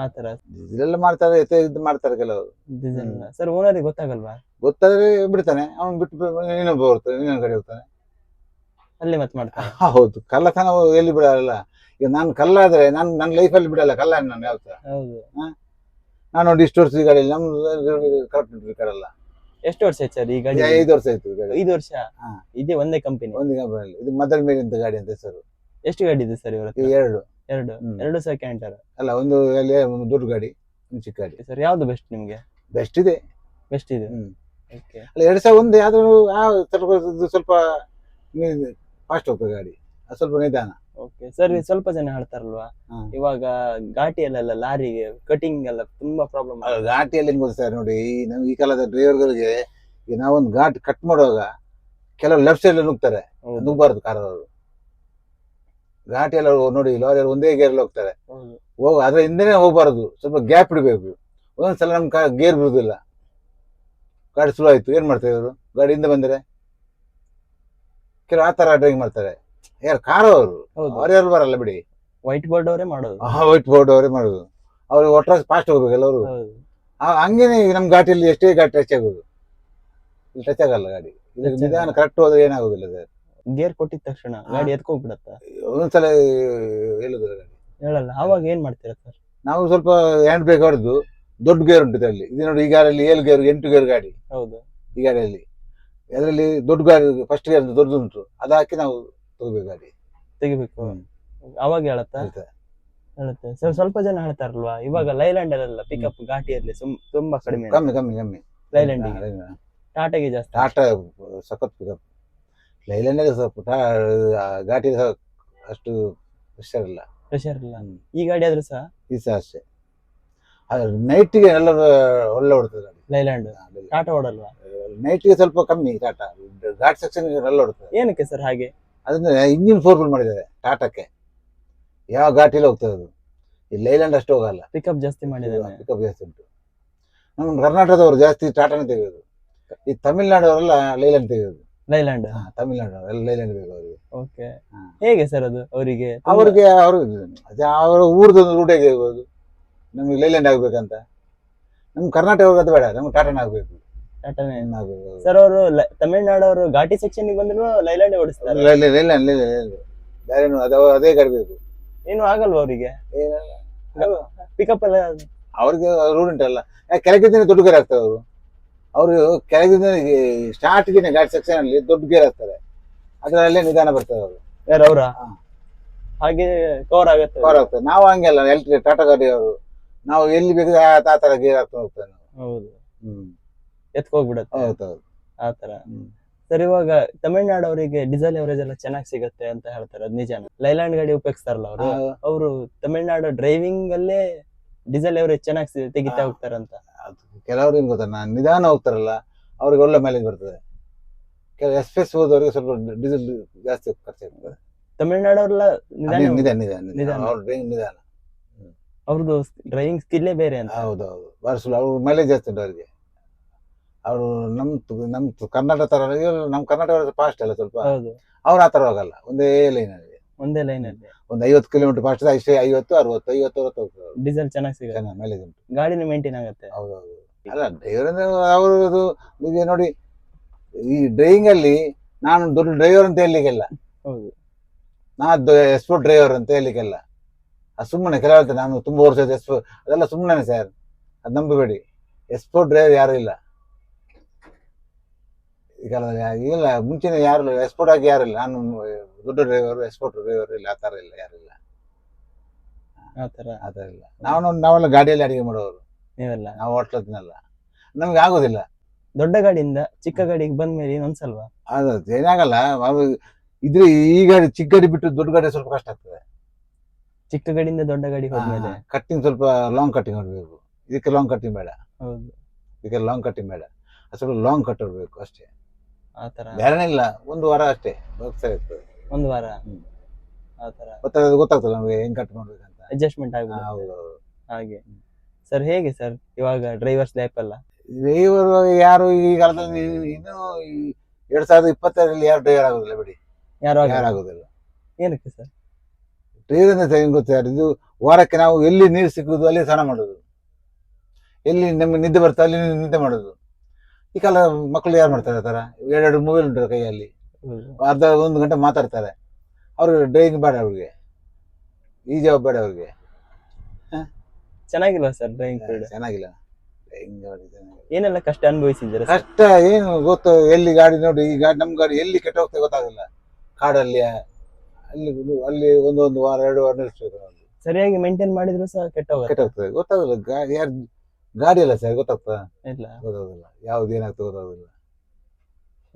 ಆ ತರ. ಇದೆಲ್ಲ ಮಾಡ್ತಾರೆ ಎತ್ತೆ ಇದು ಮಾಡ್ತಾರೆ ಕೆಲವರು. ಸರ್ ಓನರಿಗೆ ಗೊತ್ತಾಗಲ್ವಾ? ಗೊತ್ತಾದ್ರೆ ಬಿಡ್ತಾನೆ. ಅವ್ನು ಬಿಟ್ಟು ಇನ್ನೊಬ್ಬ ಬರ್ತಾನೆ ಇನ್ನೊಂದು ಕಡೆ ಹೋಗ್ತಾನೆ. ಅಲ್ಲಿ ಮತ್ತೆ ಮಾಡ್ತಾರೆ. ಹೌದು. ಕಳ್ಳತನ ಎಲ್ಲಿ ಬಿಡಲ್ಲ. ಈಗ ನಾನು ಕಲ್ಲಾದ್ರೆ ನಾನು ನನ್ನ ಲೈಫಲ್ಲಿ ಬಿಡಲ್ಲ ಕಲ್ಲ ನಾನು ಯಾವ ಹೌದು. ನಾನು ನೋಡಿ ಇಷ್ಟು ಈ ಗಾಡಿ ನಮ್ಮ ಕರೆಕ್ಟ್ ಉಂಟು ಎಷ್ಟು ವರ್ಷ ಆಯ್ತು ಸರ್ ಈ ಗಾಡಿ? ಐದು ವರ್ಷ ಆಯ್ತು ಈ ಗಾಡಿ. ಐದು ವರ್ಷ? ಹಾ. ಇದೇ ಒಂದೇ ಕಂಪನಿ ಒಂದು ಕಂಪನಿಯಲ್ಲಿ ಇದು ಮದರ್ ಮೇಲೆ ಅಂತ ಗಾಡಿ ಅಂತ ಸರ್ ಎಷ್ಟು ಗಾಡಿ ಇದೆ ಸರ್ ಇವರ ಈ ಎರಡು. ಎರಡು. ಹ್ಮ್. ಎರಡು ಸಹ ಕ್ಯಾಂಟರ್ ಅಲ್ಲ ಒಂದು ಅಲ್ಲಿ ಒಂದು ದೊಡ್ಡ ಗಾಡಿ ಒಂದು ಚಿಕ್ಕ ಗಾಡಿ. ಸರ್ ಯಾವ್ದು ಬೆಸ್ಟ್ ನಿಮ್ಗೆ? ಬೆಸ್ಟ್ ಇದೆ. ಬೆಸ್ಟ್ ಇದೆ. ಹ್ಮ್. ಓಕೆ ಅಲ್ಲ ಎರಡು ಸಾವಿರ ಒಂದು ಯಾವ್ದು ಆ ಇದು ಸ್ವಲ್ಪ ಫಾಸ್ಟ್ ಹೋಗ್ತದೆ ಗಾಡಿ. ಅದು ಸ್ವಲ್ಪ ನಿಧಾನ. ಓಕೆ ಸರ್ ಸ್ವಲ್ಪ ಜನ ಹೇಳ್ತಾರಲ್ವಾ? ಹಾ. ಇವಾಗ ಘಾಟಿಯಲ್ಲೆಲ್ಲ ಲಾರಿಗೆ ಕಟಿಂಗ್ ಎಲ್ಲ ತುಂಬಾ ಪ್ರಾಬ್ಲಮ್ ಘಾಟಿಯಲ್ಲಿ ಗೊತ್ತಾ ಸರ್ ನೋಡಿ ಈ ನಾವು ಈ ಕಾಲದ ಡ್ರೈವರ್ಗಳಿಗೆ ಈಗ ನಾವೊಂದು ಘಾಟ್ ಕಟ್ ಮಾಡುವಾಗ ಕೆಲವು ಲೆಫ್ಟ್ ಸೈಡ್ ನುಗ್ತಾರೆ ನುಗ್ಬಾರ್ದು ಕಾರ್ ಘಾಟಿಯಲ್ಲಿ ನೋಡಿ ಲಾರಿ ಒಂದೇ ಗೇರ್ ಹೋಗ್ತಾರೆ. ಹೋಗ ಅದ್ರ ಹಿಂದೆನೆ ಹೋಗ್ಬಾರ್ದು ಸ್ವಲ್ಪ ಗ್ಯಾಪ್ ಇಡಬೇಕು ಒಂದೊಂದ್ಸಲ ನಮ್ ಗೇರ್ ಬಿಡುದಿಲ್ಲ. ಗಾಡಿ ಸ್ಲೋ ಆಯ್ತು ಏನ್ ಮಾಡ್ತಾರೆ ಇವರು ಗಾಡಿ ಹಿಂದೆ ಬಂದರೆ? ಕೆಲವು ಆ ತರ ಡ್ರೈವಿಂಗ್ ಮಾಡ್ತಾರೆ. ಯಾರು ಕಾರ್ ಅವರು? ಹೌದು. ಅವ್ರು ಬರಲ್ಲ ಬಿಡಿ. ವೈಟ್ ಬೋರ್ಡ್ ಅವರೇ ಮಾಡೋದು. ವೈಟ್ ಬೋರ್ಡ್ ಅವರೇ ಮಾಡೋದು. ಅವ್ರಿಗೆ ಒಟ್ರಾಸ್ ಫಾಸ್ಟ್ ಹೋಗ್ಬೇಕಲ್ಲ ಅವರು ಹೌದು. ಹಂಗೇನೆ ಈಗ ನಮ್ ಘಾಟಿಯಲ್ಲಿ ಎಷ್ಟೇ ಗಾಡಿ ಟಚ್ ಆಗೋದು. ಇಲ್ಲಿ ಟಚ್ ಆಗಲ್ಲ ಗಾಡಿ. ಇಲ್ಲಿ Touch ನಿಧಾನ ಆಗಲ್ಲ. ಕರೆಕ್ಟ್ ಹೋದ್ರೆ ಏನಾಗೋದಿಲ್ಲ ಸರ್. ಗೇರ್ ಕೊಟ್ಟಿದ ತಕ್ಷಣ ಗಾಡಿ ಎತ್ಕೋಗ್ಬಿಡತ್ತ ಒಂದ್ಸಲ ಹೇಳುದಿಲ್ಲ ಗಾಡಿ. ಹೇಳಲ್ಲ ಅವಾಗ ಏನ್ ಮಾಡ್ತೀರಾ ಸರ್? ನಾವು ಸ್ವಲ್ಪ ಹ್ಯಾಂಡ್ ಬ್ರೇಕ್ ಹೊಡೆದು ದೊಡ್ಡ ಗೇರ್ ಉಂಟು ಇದರಲ್ಲಿ. ಇದು ನೋಡಿ ಈ ಗಾಡಿಯಲ್ಲಿ ಏಳು ಗೇರ್ ಎಂಟು ಗೇರ್ ಗಾಡಿ. ಹೌದು. ಈ ಗಾಡಿಯಲ್ಲಿ. ಅದರಲ್ಲಿ ದೊಡ್ಡ ಗಾಡಿ ಫಸ್ಟ್ ಗೇರ್ ದೊಡ್ಡದು ಉಂಟು. ಅದು ಹಾಕಿ ನಾವು ತಗೋಬೇಕು ಗಾಡಿ. ತೆಗಿಬೇಕು. ಅವಾಗ ಹೇಳತ್ತಾ. ಹೇಳುತ್ತೆ. ಸರ್ ಸ್ವಲ್ಪ ಜನ ಹೇಳ್ತಾರಲ್ವಾ? ಇವಾಗ ಲೈಲ್ಯಾಂಡ್ ಅಲ್ಲ ಪಿಕಪ್ ಘಾಟಿಯಲ್ಲಿ ಸುಮ್- ತುಂಬಾ ಕಡಿಮೆ ಕಮ್ಮಿ ಕಮ್ಮಿ ಕಮ್ಮಿ. ಲೈಲ್ಯಾಂಡ್ ಟಾಟಾಗೆ ಜಾಸ್ತಿ? ಟಾಟಾ ಸಖತ್ ಪಿಕಪ್ ಲೈಲ್ಯಾಂಡ್ ಸ್ವಲ್ಪ ಘಾಟಿ ಅಷ್ಟು ಹುಷಾರಿಲ್ಲ ಪ್ರೆಷರ್ ಇಲ್ಲ. ಹ್ಮ್. ಈ ಗಾಡಿ ಆದ್ರೂ ಸಹ? ಈ ಸಹ ಅಷ್ಟೇ. ನೈಟ್ಗೆ ಎಲ್ಲರೂ ಒಳ್ಳೆ ಹೊಡ್ತದೆ ಲೈಲ್ಯಾಂಡ್ ಟಾಟಾ ಓಡಲ್ವಾ? ನೈಟ್ಗೆ ಸ್ವಲ್ಪ ಕಮ್ಮಿ ಟಾಟಾ ಘಾಟ್ ಸೆಕ್ಷನ್ ಎಲ್ಲ ಹೊಡ್ತದೆ. ಏನಕ್ಕೆ ಸರ್ ಹಾಗೆ? ಅದನ್ನ ಇಂಜಿನ್ ಫೋರ್ಫುಲ್ ಮಾಡಿದ್ದಾರೆ ಟಾಟಾಕ್ಕೆ ಯಾವ ಘಾಟಿಲಿ ಹೋಗ್ತದೆ ಅದು ಈ ಲೈಲ್ಯಾಂಡ್ ಅಷ್ಟು ಹೋಗಲ್ಲ. ಪಿಕಪ್ ಜಾಸ್ತಿ ಮಾಡಿದ್ದಾರೆ. ಪಿಕಪ್ ಜಾಸ್ತಿ ಉಂಟು. ನಮ್ಮ ಕರ್ನಾಟಕದವರು ಜಾಸ್ತಿ ಟಾಟಾನೇ ತೆಗೆಯೋದು. ಈ ತಮಿಳ್ನಾಡವರೆಲ್ಲ ಲೈಲ್ಯಾಂಡ್ ತೆಗೆಯೋದು. ಲೈಲ್ಯಾಂಡ್ ತಮಿಳ್ನಾಡು ಎಲ್ಲ ಲೈಲ್ಯಾಂಡ್ ಬೇಕು ಅವರಿಗೆ ಓಕೆ. ಹೇಗೆ ಸರ್ ಅದು ಅವರಿಗೆ? ಅವರಿಗೆ ಅವರು ಅದೇ ಅವರ ಊರದೊಂದು ರೂಟ್ ಹೇಗೆ ಇರ್ಬೋದು ನಮಗೆ ಲೈಲ್ಯಾಂಡ್ ಆಗ್ಬೇಕಂತ. ನಮ್ಗೆ ಕರ್ನಾಟಕ ಹೋಗೋದು ಬೇಡ ನಮ್ಗೆ ಟಾಟಾನೇ ಆಗ್ಬೇಕು. ಟಾಟಾನೇ ಆಗ್ಬೇಕು. ಸರ್ ಅವರು ತಮಿಳ್ನಾಡು ಅವರು ಘಾಟಿ ಸೆಕ್ಷನ್ ಬಂದ್ರು ಲೈಲ್ಯಾಂಡ್ ಓಡಿಸ್ತಾರೆ. ಲೈಲ್ಯಾಂಡ್ ಲೈಲ್ಯಾಂಡ್ ಲೈಲ್ಯಾಂಡ್ ಬೇರೆ ಅದು ಅದೇ ಗಾಡಿ ಬೇಕು ಏನು ಆಗಲ್ವಾ ಅವರಿಗೆ? ಪಿಕಪ್ ಎಲ್ಲ ಅವ್ರಿಗೆ ರೂಢಿ ಉಂಟಲ್ಲ ಕೆಳಗಿದ್ದೇನೆ ಕೆಳಗಿಂದ ದೊಡ್ಡ ಗೇರ್ ಆಗ್ತಾರೆ ಅವರು. ಅವರು ಕೆಳಗಿಂದ ಸ್ಟಾರ್ಟ್ಗೆ ಗಾಡಿ ಸೆಕ್ಷನ್ ಅಲ್ಲಿ ದೊಡ್ಡ ಗೇರ್ ಆಗ್ತಾರೆ ಅದರಲ್ಲೇ ನಿಧಾನ ಬರ್ತಾರೆ ಅವರು. ಯಾರು ಅವರ. ಹಾಗೆ ಕವರ್ ಆಗುತ್ತೆ. ಕವರ್ ಆಗ್ತದೆ. ನಾವು ಹಂಗೆಲ್ಲ ಎಲ್ಟ್ರಿ ಟಾಟಾ ಗಾಡಿ ಅವರು. ನಾವು ಎಲ್ಲಿ ಬೇಕಾದ್ರೆ ಆ ಆ ತರ ಗೇರ್ ಹಾಕ್ತಾ ಹೋಗ್ತೇವೆ ನಾವು. ಹೌದು. ಹ್ಮ್. ಎತ್ಕೋಗ್ಬಿಡತ್ತೆ. ಹೌದೌದು. ಆ ತರ. ಹ್ಮ್. ಸರ್ ಇವಾಗ ತಮಿಳ್ನಾಡು ಅವರಿಗೆ ಡೀಸೆಲ್ ಎವರೇಜ್ ಎಲ್ಲ ಚೆನ್ನಾಗಿ ಸಿಗುತ್ತೆ ಅಂತ ಹೇಳ್ತಾರೆ ಅದ್ ನಿಜಾನ. ಲೈಲ್ಯಾಂಡ್ ಗಾಡಿ ಉಪಯೋಗಿಸ್ತಾರಲ್ಲ ಅವರು? ಆ, ಅವರು ತಮಿಳ್ನಾಡು ಡ್ರೈವಿಂಗ್ ಅಲ್ಲೇ ಡೀಸೆಲ್ ಎವರೇಜ್ ಚೆನ್ನಾಗಿ ತೆಗಿತಾ ಹಾ. ಹೋಗ್ತಾರಂತ ಅದು ಕೆಲವ್ರು ಏನ್ ಗೊತ್ತಾ ನಾನು ನಿಧಾನ ಹೋಗ್ತಾರಲ್ಲ ಅವ್ರಿಗೆ ಒಳ್ಳೆ ಮೈಲೇಜ್ ಬರ್ತದೆ. ಕೆಲವು ಎಕ್ಸ್ಪ್ರೆಸ್ ಹೋದವ್ರಿಗೆ ಸ್ವಲ್ಪ ಡೀಸೆಲ್ ಜಾಸ್ತಿ ಖರ್ಚಾಗ್ತದೆ. ತಮಿಳ್ನಾಡು ಅವರೆಲ್ಲ ನಿಧಾನ ನಿಧಾನ ನಿಧಾನ ನಿಧಾನ. ನಿಧಾನ. ಅವ್ರ ಡ್ರೈವಿಂಗ್ ನಿಧಾನ. ಅವ್ರದ್ದು ಡ್ರೈವಿಂಗ್ ಸ್ಕಿಲ್ಲೇ ಬೇರೆ ಅಂತ. ಹೌದೌದು. ಬಾರಿಸಲು ಅವ್ರ ಮೈಲೇಜ್ ಜಾಸ್ತಿ ಉಂಟು ಅವರಿಗೆ. ಅವರು ನಮ್ ನಮ್ಮ ನಮ್ ಕರ್ನಾಟಕ ತರ ಇವ್ರು ನಮ್ಮ ಕರ್ನಾಟಕ ಫಾಸ್ಟ್ ಅಲ್ಲ ಸ್ವಲ್ಪ. ಹೌದು. ಅವ್ರು ಆ ತರ ಹೋಗಲ್ಲ ಒಂದೇ ಲೈನ್ ಅಲ್ಲಿ. ಒಂದೇ ಲೈನ್ ಅಲ್ಲಿ. ಒಂದು ಐವತ್ತು ಕಿಲೋಮೀಟರ್ ಫಾಸ್ಟ್ ಅಷ್ಟೇ ಐವತ್ತು ಅರವತ್ತು ಐವತ್ತು ಅರವತ್ತು ಹೋಗ್ತಾರೆ ಅವ್ರು. ಡೀಸೆಲ್ ಚೆನ್ನಾಗಿ ಸಿಗುತ್ತೆ. ಚೆನ್ನಾಗಿ ಮೈಲೇಜ್ ಉಂಟು. ಗಾಡಿನ ಮೇಂಟೈನ್ ಆಗುತ್ತೆ. ಹೌದೌದು. ಅಲ್ಲ ಡ್ರೈವರ್ ಅಂದ್ರೆ ಅವ್ರದ್ದು ಈಗ ನೋಡಿ ಈ ಡ್ರೈವಿಂಗ್ ಅಲ್ಲಿ ನಾನು ದೊಡ್ಡ ಡ್ರೈವರ್ ಅಂತ ಹೇಳಲಿಕ್ಕೆಲ್ಲ. ಹೌದು. ನಾ ಎಕ್ಸ್ಪೋರ್ಟ್ ಡ್ರೈವರ್ ಅಂತ ಹೇಳಲಿಕ್ಕೆಲ್ಲ. ಅದು ಸುಮ್ಮನೆ ಹೇಳ್ತೇನೆ ನಾನು ತುಂಬ ವರ್ಷ ಎಸ್ಪೋ ಅದೆಲ್ಲ ಸುಮ್ಮನೆ ಸರ್ ಅದು ನಂಬಬೇಡಿ. ಎಕ್ಸ್ಪೋರ್ಟ್ ಡ್ರೈವರ್ ಯಾರು ಇಲ್ಲ. ಈ ಕಾಲದಲ್ಲಿ ಇಲ್ಲ. ಮುಂಚೆನೆ ಯಾರು ಇಲ್ಲ. ಎಕ್ಸ್ಪೋರ್ಟ್ ಆಗಿ ಯಾರು ಇಲ್ಲ. ನಾನು ದೊಡ್ಡ ಡ್ರೈವರ್ ಎಕ್ಸ್ಪೋರ್ಟ್ ಡ್ರೈವರ್ ಇಲ್ಲ. ಆ ಥರ ಇಲ್ಲ ಯಾರು ಇಲ್ಲ. ಆ ತರ ಆ ಥರ ಇಲ್ಲ. ನಾವು ನಾವೆಲ್ಲ ಗಾಡಿಯಲ್ಲಿ ಅಡಿಗೆ ಮಾಡೋರು ನೀವೆಲ್ಲ? ನಾವು ಹೋಟ್ಲದ್ನೆಲ್ಲ ನಮ್ಗೆ ಆಗೋದಿಲ್ಲ. ದೊಡ್ಡ ಗಾಡಿಯಿಂದ ಚಿಕ್ಕ ಗಾಡಿಗೆ ಬಂದ್ಮೇಲೆ ಏನು ಅನ್ಸಲ್ವಾ ಅದು ಏನಾಗಲ್ಲ. ಇದ್ರೆ ಈ ಗಾಡಿ ಚಿಕ್ಕ ಗಾಡಿ ಬಿಟ್ಟು ದೊಡ್ಡ ಗಾಡಿ ಸ್ವಲ್ಪ ಕಷ್ಟ ಆಗ್ತದೆ. ಚಿಕ್ಕ ಗಾಡಿಯಿಂದ ದೊಡ್ಡ ಗಡಿ ಹೋದ್ಮೇಲೆ. ಕಟ್ಟಿಂಗ್ ಸ್ವಲ್ಪ ಲಾಂಗ್ ಕಟ್ಟಿಂಗ್ ಹೊಡ್ಬೇಕು. ಇದಕ್ಕೆ ಲಾಂಗ್ ಕಟ್ಟಿಂಗ್ ಬೇಡ. ಹೌದು. ಇದಕ್ಕೆ ಲಾಂಗ್ ಕಟ್ಟಿಂಗ್ ಬೇಡ. ಅದು ಸ್ವಲ್ಪ ಲಾಂಗ್ ಕಟ್ ಹೊಡ್ಬೇಕು ಅಷ್ಟೇ. ಆ ತರ ಬೇರೆನೇ ಇಲ್ಲ. ಒಂದು ವಾರ ಅಷ್ಟೇ. ಹೋಗ್ತಾ ಇರ್ತದೆ. ಒಂದು ವಾರ. ಆ ತರ ಗೊತ್ತಾಗ ಗೊತ್ತಾಗ್ತದೆ ನಮಗೆ ಹೆಂಗ್ ಕಟ್ ಮಾಡ್ಬೇಕಂತ. ಅಡ್ಜಸ್ಟ್ಮೆಂಟ್ ಆಗಿ ಹೌದು ಹೌದು. ಹಾಗೆ. ಸರ್ ಹೇಗೆ ಸರ್ ಇವಾಗ ಡ್ರೈವರ್ಸ್ ಲೈಫ್ ಎಲ್ಲ? ಡ್ರೈವರ್ ಯಾರು ಈ ಕಾಲದಲ್ಲಿ ಇನ್ನೂ ಈ ಎರಡ್ ಸಾವಿರದ ಇಪ್ಪತ್ತರಲ್ಲಿ ಯಾರು ಡ್ರೈವರ್ ಆಗೋದಿಲ್ಲ ಬಿಡಿ. ಯಾರು ಯಾರು ಆಗೋದಿಲ್ಲ. ಏನಕ್ಕೆ ಸರ್ ಹೆಂಗ್ ಗೊತ್ತಾ ಇದು ವಾರಕ್ಕೆ ನಾವು ಎಲ್ಲಿ ನೀರು ಸಿಕ್ಕುದು ಅಲ್ಲಿ ಸ್ನಾನ ಮಾಡೋದು ಎಲ್ಲಿ ನಮಗೆ ನಿದ್ದೆ ಬರ್ತದೆ ಅಲ್ಲಿ ನಿದ್ದೆ ಮಾಡೋದು ಈ ಕಾಲ ಮಕ್ಕಳು ಯಾರು ಮಾಡ್ತಾರೆ ಆ ಥರ? ಎರಡೆರಡು ಮೊಬೈಲ್ ಉಂಟು ಕೈಯಲ್ಲಿ. ಅರ್ಧ ಒಂದು ಗಂಟೆ ಮಾತಾಡ್ತಾರೆ. ಅವ್ರಿಗೆ ಡ್ರೈವಿಂಗ್ ಬೇಡ ಅವ್ರಿಗೆ. ಈ ಜಾಬ್ ಬೇಡ ಅವ್ರಿಗೆ. ಚೆನ್ನಾಗಿಲ್ಲ ಸರ್ ಡ್ರೈವಿಂಗ್ ಫೀಲ್ಡ್ ಚೆನ್ನಾಗಿಲ್ಲ. ಏನೆಲ್ಲ ಕಷ್ಟ ಅನುಭವಿಸಿದ್ದೀರಾ ಕಷ್ಟ ಏನು ಗೊತ್ತು ಎಲ್ಲಿ ಗಾಡಿ ನೋಡಿ ಈ ಗಾಡಿ ನಮ್ಮ ಗಾಡಿ ಎಲ್ಲಿ ಕೆಟ್ಟ ಹೋಗ್ತದೆ ಗೊತ್ತಾಗಲ್ಲ. ಕಾಡಲ್ಲಿ ಅಲ್ಲಿ ಅಲ್ಲಿ ಒಂದೊಂದು ವಾರ ಎರಡು ವಾರ ನಿಲ್ಲಿಸ್ಬೇಕು ನಾವು. ಸರಿಯಾಗಿ ಮೇಂಟೈನ್ ಮಾಡಿದ್ರು ಸಹ ಕೆಟ್ಟ ಹೋಗುತ್ತೆ ಕೆಟ್ಟ ಹೋಗ್ತದೆ ಗೊತ್ತಾಗಲ್ಲ ಗಾಡಿ ಯಾರು ಗಾಡಿ ಅಲ್ಲ ಸರ್ ಗೊತ್ತಾಗ್ತದ? ಇಲ್ಲ. ಗೊತ್ತಾಗೋದಿಲ್ಲ. ಯಾವ್ದು ಏನಾಗ್ತದೆ ಗೊತ್ತಾಗೋದಿಲ್ಲ.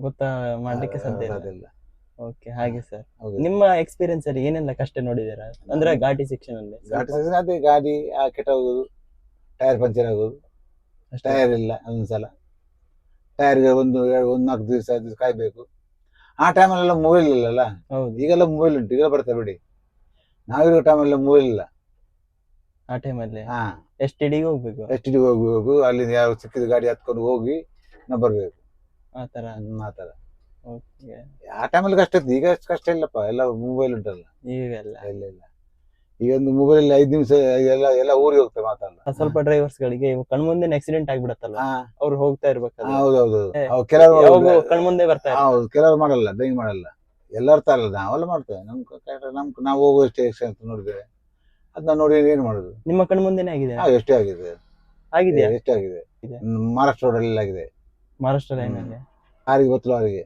ಗೊತ್ತಾ ಮಾಡ್ಲಿಕ್ಕೆ ಸಾಧ್ಯ ಇಲ್ಲ. ಇಲ್ಲ. ಓಕೆ ಹಾಗೆ ಸರ್ ಹೌದು. ನಿಮ್ಮ ಎಕ್ಸ್ಪೀರಿಯನ್ಸ್ ಅಲ್ಲಿ ಏನೆಲ್ಲ ಕಷ್ಟ ನೋಡಿದ್ದೀರಾ? ಅಂದ್ರೆ ಘಾಟಿ ಸೆಕ್ಷನ್ ಅಲ್ಲಿ. ಗಾಡಿ section ಅದೇ ಗಾಡಿ ಆ ಕೆಟ್ಟ ಹೋಗುದು ಟೈರ್ ಪಂಚರ್ ಆಗೋದು. ಅಷ್ಟೇ. ಟೈರ್ ಇಲ್ಲ ಒಂದ್ಸಲ. ಟೈರ್ಗೆ ಒಂದು ಎರಡು- ಒಂದು ನಾಲ್ಕು ದಿವಸ ಐದು ದಿವಸ ಕಾಯ್ಬೇಕು. ಆ ಟೈಮಲ್ಲೆಲ್ಲ ಮೊಬೈಲ್ ಇಲ್ಲಲ್ಲ? ಹೌದು. ಈಗೆಲ್ಲ ಮೊಬೈಲ್ ಉಂಟು ಈಗ ಬರ್ತಾ ಬಿಡಿ. ನಾವಿರೋ ಟೈಮಲ್ಲ ಮೊಬೈಲ್ ಇಲ್ಲ. ಆ ಟೈಮಲ್ಲಿ ಹಾ. ಎಷ್ಟ್ ಡಿಗೆ ಹೋಗ್ಬೇಕು? ಎಚ್ ಡಿ ಹೋಗ್ಬೇಕು ಅಲ್ಲಿಂದ ಯಾವ ಸಿಕ್ಕಿದ ಗಾಡಿ ಹತ್ಕೊಂಡು ಹೋಗಿ ನಾವು ಬರ್ಬೇಕು. ಆ ತರ. ಹ್ಮ್, ಆ ಥರ ಓಕೆ ಆ ಟೈಮಲ್ಲಿ ಕಷ್ಟ ಇತ್ತು ಈಗ ಅಷ್ಟು ಕಷ್ಟ ಇಲ್ಲಪ್ಪ ಎಲ್ಲ ಮೊಬೈಲ್ ಉಂಟಲ್ಲ. ಈಗೆಲ್ಲ. ಇಲ್ಲ ಇಲ್ಲ. ಈಗ ಒಂದು ಮೊಬೈಲ್ ಐದು ನಿಮಿಷ ಎಲ್ಲ ಎಲ್ಲ ಊರಿಗೆ ಹೋಗ್ತೇವೆ ಮಾತಲ್ಲ ಸ್ವಲ್ಪ ಡ್ರೈವರ್ಸ್ ಗಳಿಗೆ ಕಣ್ಮುಂದೆ ಆಕ್ಸಿಡೆಂಟ್ ಆಗ್ಬಿಡತ್ತಲ್ಲ ಅವ್ರು ಹೋಗ್ತಾ ಇರ್ಬೇಕು ಹೌದೌದು ಕೆಲವರು ಕಣ್ಮುಂದೆ ಬರ್ತಾ ಹೌದು ಕೆಲವರು ಮಾಡಲ್ಲ ಡ್ರೈವಿಂಗ್ ಮಾಡಲ್ಲ. ಎಲ್ಲರ ತರ ಅಲ್ಲ ನಾವೆಲ್ಲ ಮಾಡ್ತೇವೆ. ನಮ್ ನಮ್ ನಾವು ಹೋಗೋ ಸ್ಟೇಷನ್ ಅಂತ ನೋಡಿದ್ರೆ ಅದನ್ನ ನೋಡಿ ಏನ್ ಮಾಡುದು? ನಿಮ್ಮ ಕಣ್ಮುಂದೆನೆ ಆಗಿದೆ? ಹಾ, ಎಷ್ಟೇ ಆಗಿದೆ. ಆಗಿದೆ ಎಷ್ಟೇ ಆಗಿದೆ. ಮಹಾರಾಷ್ಟ್ರ ರೋಡ್ ಅಲ್ಲಿ ಆಗಿದೆ. ಮಹಾರಾಷ್ಟ್ರ ಲೈನ್ ಅಲ್ಲಿ. ಆರಿಗೆ ಗೊತ್ತಲು ಅವರಿಗೆ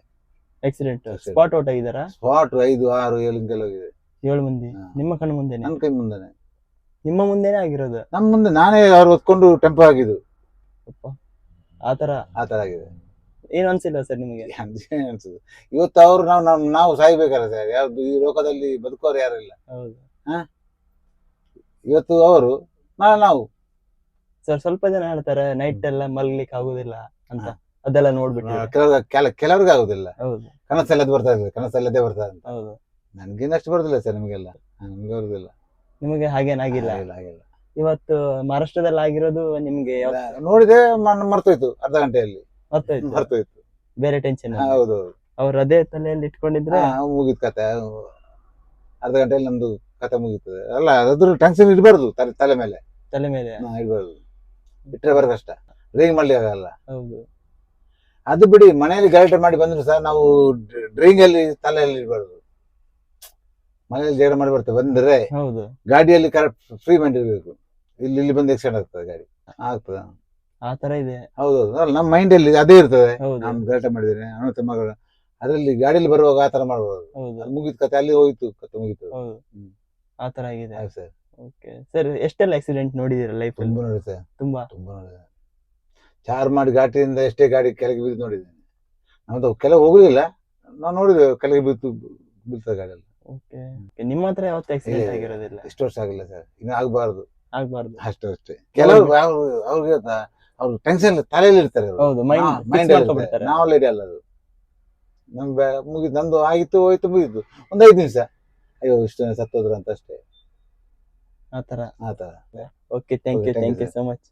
ಆಕ್ಸಿಡೆಂಟ್. ಸ್ಪಾಟ್ ಔಟ್ ಆಗಿದಾರ ಸ್ಪಾಟ್ ಐದು ಆರು ಏಳು ಹಿಂಗೆಲ್ಲ ಹೋಗಿದೆ. ಏಳು ಮಂದಿ? ನಿಮ್ಮ ಕಣ್ಣು ಮುಂದೆನೆ? ನನ್ನ ಕೈ ಮುಂದೆನೆ. ನಿಮ್ಮ ಮುಂದೆನೆ ಆಗಿರೋದು? ನಮ್ಮ ಮುಂದೆ ನಾನೇ ಅವ್ರು ಹೊತ್ಕೊಂಡು ಟೆಂಪೋ ಆಗಿದ್ದು. ಅಪ್ಪ ಆತರ ಆ ತರ ಆಗಿದೆ. ಏನು ಅನ್ಸಿಲ್ಲ ಸರ್ ನಿಮಗೆ? ಅನ್ಸುದು? ಇವತ್ತು ಅವ್ರು ನಾವು ನಾವು ನಾವು ಸಾಯ್ಬೇಕಲ್ಲ ಸರ್. ಯಾವ್ದು ಈ ಲೋಕದಲ್ಲಿ ಬದುಕೋರು ಯಾರು ಇಲ್ಲ. ಹೌದು. ಇವತ್ತು ಅವರು ನಾಳೆ ನಾವು. ಸರ್ ಸ್ವಲ್ಪ ಜನ ಹೇಳ್ತಾರೆ ನೈಟ್ ಎಲ್ಲ ಮಲ್ಗ್ಲಿಕ್ಕೆ ಆಗುದಿಲ್ಲ ಅಂತ. ಹಾ. ಅದೆಲ್ಲ ನೋಡ್ಬಿಟ್ಟು. ಕೆಲವ್ರಿಗೆ ಕೆಲ ಕೆಲವ್ರಿಗೆ ಆಗುದಿಲ್ಲ. ಹೌದು. ಕನಸಲ್ಲದ್ ಬರ್ತಾ ಇರ್ತದೆ ಕನಸಲ್ಲದೆ ಬರ್ತಾ ಅಂತ. ಹೌದು. ನನ್ಗಿನ್ನ ಅಷ್ಟು ಬರುದಿಲ್ಲ ಸರ್ ನಿಮಗೆಲ್ಲ. ನಮ್ಗೆ ಬರುದಿಲ್ಲ. ನಿಮಗೆ ಹಾಗೇನಾಗಿಲ್ಲ ಆಗಿಲ್ಲ? ಇವತ್ತು ಮಹಾರಾಷ್ಟ್ರದಲ್ಲಿ ಆಗಿರೋದು ನಿಮ್ಗೆ ನೋಡಿದ್ರೆ ನೋಡಿದೆ ಮನ್- ಮರ್ತೋಯ್ತು ಅರ್ಧ ಗಂಟೆಯಲ್ಲಿ. ಗೊತ್ತಾಯ್ತು ಮರ್ತೋಯ್ತು. ಬೇರೆ ಟೆನ್ಷನ್ ಹಾ, ಹೌದು ಅವ್ರು ಅದೇ ತಲೆಯಲ್ಲಿ ಇಟ್ಕೊಂಡಿದ್ರೆ? ಹಾ, ಮುಗೀತು ಕತೆ. ಅರ್ಧ ಗಂಟೆಯಲ್ಲಿ ನಮ್ದು ಕತೆ ಮುಗೀತದೆ. ಅಲ್ಲ ಅದ್ರ ಟೆನ್ಷನ್ ಇಡಬಾರ್ದು ತಲೆ ತಲೆ ಮೇಲೆ. ತಲೆ ಮೇಲೆ. ಹಾ, ಇಡ್ಬಾರ್ದು. ಬಿಟ್ರೆ ಬರ ಕಷ್ಟ. ಡ್ರೈವಿಂಗ್ ಮಾಡ್ಲಿಕ್ಕೆ ಆಗಲ್ಲ. ಹೌದು. ಅದು ಬಿಡಿ ಮನೆಯಲ್ಲಿ ಗಲಾಟೆ ಮಾಡಿ ಬಂದ್ರು ಸರ್ ನಾವು ಡ್ರೈವಿಂಗ್ ಅಲ್ಲಿ ತಲೆಯಲ್ಲಿ ಇಡಬಾರ್ದು. ಮನೆಯಲ್ಲಿ ಜಗಳ ಮಾಡಿ ಬರ್ತೇವೆ. ಬಂದ್ರೆ ಹೌದು. ಗಾಡಿಯಲ್ಲಿ ಕರೆಕ್ಟ್ ಫ್ರೀ ಮೈಂಡ್ ಇರಬೇಕು. ಇಲ್ಲಿ ಇಲ್ಲಿ ಬಂದು ಎಕ್ಸಿಡೆಂಟ್ ಆಗ್ತದೆ ಗಾಡಿ. ಆಗ್ತದ? ಆ ತರ ಇದೆ. ಹೌದೌದು. ಅಲ್ಲ ನಮ್ಮ ಮೈಂಡ್ ಅಲ್ಲಿ ಅದೇ ಇರ್ತದೆ. ಹೌದು. ನಾನು ಗಲಾಟೆ ಮಾಡಿದ್ದೇನೆ ಅನಂತ ತಮ್ಮಗಳ ಅದರಲ್ಲಿ ಗಾಡಿಯಲ್ಲಿ ಬರುವಾಗ ಆ ತರ ಮಾಡ್ಬೋದು. ಹೌದು. ಅದು ಮುಗಿದ ಕತೆ ಅಲ್ಲಿ ಹೋಯ್ತು ಕತೆ ಮುಗೀತು. ಹೌದು. ಹ್ಮ್. ಆ ತರ ಆಗಿದೆ. ಸರ್. ಓಕೆ. ಸರ್ ಎಷ್ಟೆಲ್ಲ ಆಕ್ಸಿಡೆಂಟ್ ನೋಡಿದೀರ ಲೈಫ್ ತುಂಬಾ ಸರ್. ತುಂಬಾ. ತುಂಬಾ ನೋಡಿದೆ. ಚಾರ್ ಮಾಡಿ ಘಾಟಿಯಿಂದ ಎಷ್ಟೇ ಗಾಡಿ ಕೆಳಗೆ ಬಿದ್ದು ನೋಡಿದ್ದೇನೆ. ನಮ್ದು ಕೆಳಗೆ ಹೋಗುದಿಲ್ಲ. ನಾವು ನೋಡಿದ್ದೇವೆ ಕೆಳಗೆ ಬಿದ್ದು ಬೀಳ್ತದೆ ಗಾಡಿ ಎಲ್ಲ ಓಕೆ. ನಿಮ್ಮ ಹತ್ರ ಯಾವತ್ತು ಆಕ್ಸಿಡೆಂಟ್ ಆಗಿರೋದಿಲ್ಲ? ಇಷ್ಟು ವರ್ಷ ಆಗಿಲ್ಲ ಸರ್. ಇನ್ನು ಆಗಬಾರ್ದು. ಆಗ್ಬಾರ್ದು. ಅಷ್ಟು ಅಷ್ಟೇ. ಕೆಲವರು ಅವ್ರು ಅವ್ರಿಗೆ ಅವ್ರು ಟೆನ್ಷನ್ ತಲೆಯಲ್ಲಿ ಇರ್ತಾರೆ ಹೌದು ಮೈಂಡ್ ಮೈಂಡ್ ಮಾಡ್ಕೊಬಿಡ್ತಾರೆ ಅಲ್ಲಿ ಇರ್ತಾರೆ. ನಾವು ಲೇಡಿ ಅಲ್ಲ ಅದು. ನಮ್ ಮುಗಿದು ನಂದು ಆಗಿತ್ತು ಹೋಯ್ತು ಮುಗಿತು ಒಂದ್ ಐದು ನಿಮಿಷ. ಅಯ್ಯೋ ಇಷ್ಟು ಸತ್ತೋದ್ರು ಅಂತ ಅಷ್ಟೇ. ಆ ತರ ಆ ತರ okay thank you thank you so much